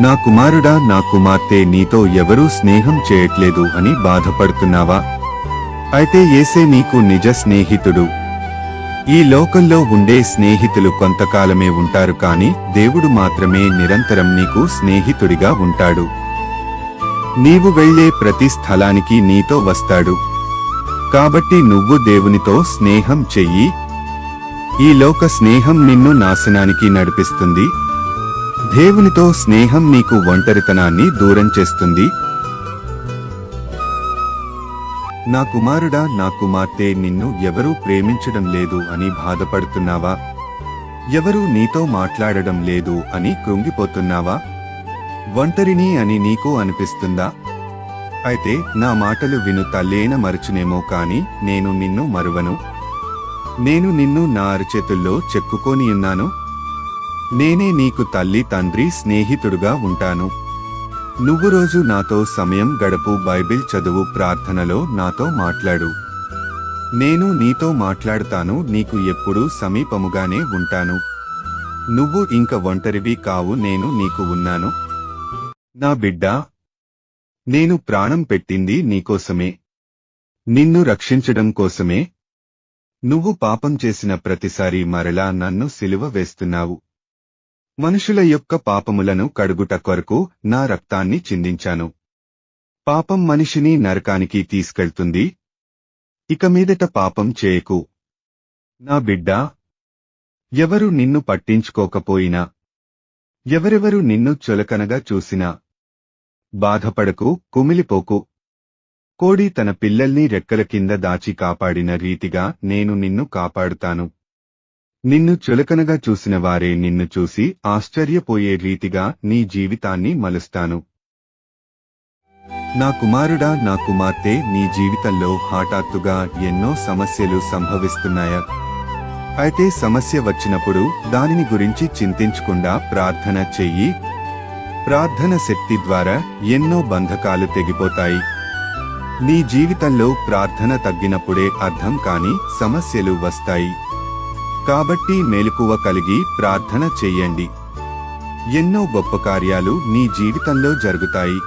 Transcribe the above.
నా కుమారుడా నా కుమార్తె నీతో ఎవరూ స్నేహం చేయట్లేదు అని బాధపడుతున్నావా? అయితే ఏసే నీకు నిజ స్నేహితుడు. ఈ లోకంలో ఉండే స్నేహితులు కొంతకాలమే ఉంటారు కాని దేవుడు మాత్రమే నిరంతరం నీకు స్నేహితుడిగా ఉంటాడు. నీవు వెళ్ళే ప్రతి స్థలానికి నీతో వస్తాడు. కాబట్టి నువ్వు దేవునితో స్నేహం చెయ్యి. ఈ లోక స్నేహం నిన్ను నాశనానికి నడిపిస్తుంది. దేవునితో స్నేహం నీకు ఒంటరితనాన్ని దూరం చేస్తుంది. నా కుమారుడా నా కుమార్తె నిన్ను ఎవరూ ప్రేమించడం లేదు అని బాధపడుతున్నావా? ఎవరూ నీతో మాట్లాడడం లేదు అని కృంగిపోతున్నావా? ఒంటరిని అని నీకు అనిపిస్తుందా? అయితే నా మాటలు విను తల్లేన మరచునేమో కాని నేను నిన్ను మరువను. నేను నిన్ను నా అరచేతుల్లో చెక్కుకొని ఉన్నాను. నేనే నీకు తల్లి తండ్రి స్నేహితుడుగా ఉంటాను. నువ్వు రోజు నాతో సమయం గడుపు బైబిల్ చదువు ప్రార్థనలో నాతో మాట్లాడు. నేను నీతో మాట్లాడుతాను నీకు ఎప్పుడూ సమీపముగానే ఉంటాను. నువ్వు ఇంక ఒంటరివి కావు నేను నీకు ఉన్నాను. నా బిడ్డ నేను ప్రాణం పెట్టింది నీకోసమే. నిన్ను రక్షించడం కోసమే. నువ్వు పాపం చేసిన ప్రతిసారి మరలా నన్ను సిలువ వేస్తున్నావు. మనుషుల యొక్క పాపములను కడుగుట కొరకు నా రక్తాన్ని చిందించాను. పాపం మనిషిని నరకానికి తీసుకెళ్తుంది. ఇక మీదట పాపం చేయకు. నా బిడ్డా ఎవరు నిన్ను పట్టించుకోకపోయినా ఎవరెవరు నిన్ను చులకనగా చూసినా బాధపడకు కుమిలిపోకు. కోడి తన పిల్లల్ని రెక్కల కింద దాచి కాపాడిన రీతిగా నేను నిన్ను కాపాడుతాను. నిన్ను చులకనగా చూసిన వారే నిన్ను చూసి ఆశ్చర్యపోయే రీతిగా నీ జీవితాన్ని మలుస్తాను. నా కుమారుడా నా కుమార్తె నీ జీవితంలో హఠాత్తుగా ఎన్నో సమస్యలు సంభవిస్తున్నాయా? అయితే సమస్య వచ్చినప్పుడు దానిని గురించి చింతించకుండా ప్రార్థన చెయ్యి. ప్రార్థన శక్తి ద్వారా ఎన్నో బంధకాలు తెగిపోతాయి. నీ జీవితంలో ప్రార్థన తగ్గినప్పుడే అర్థం కాని సమస్యలు వస్తాయి. కాబట్టి మెలకువ కలిగి ప్రార్థన చెయ్యండి ఎన్నో గొప్ప కార్యాలు నీ జీవితంలో జరుగుతాయి.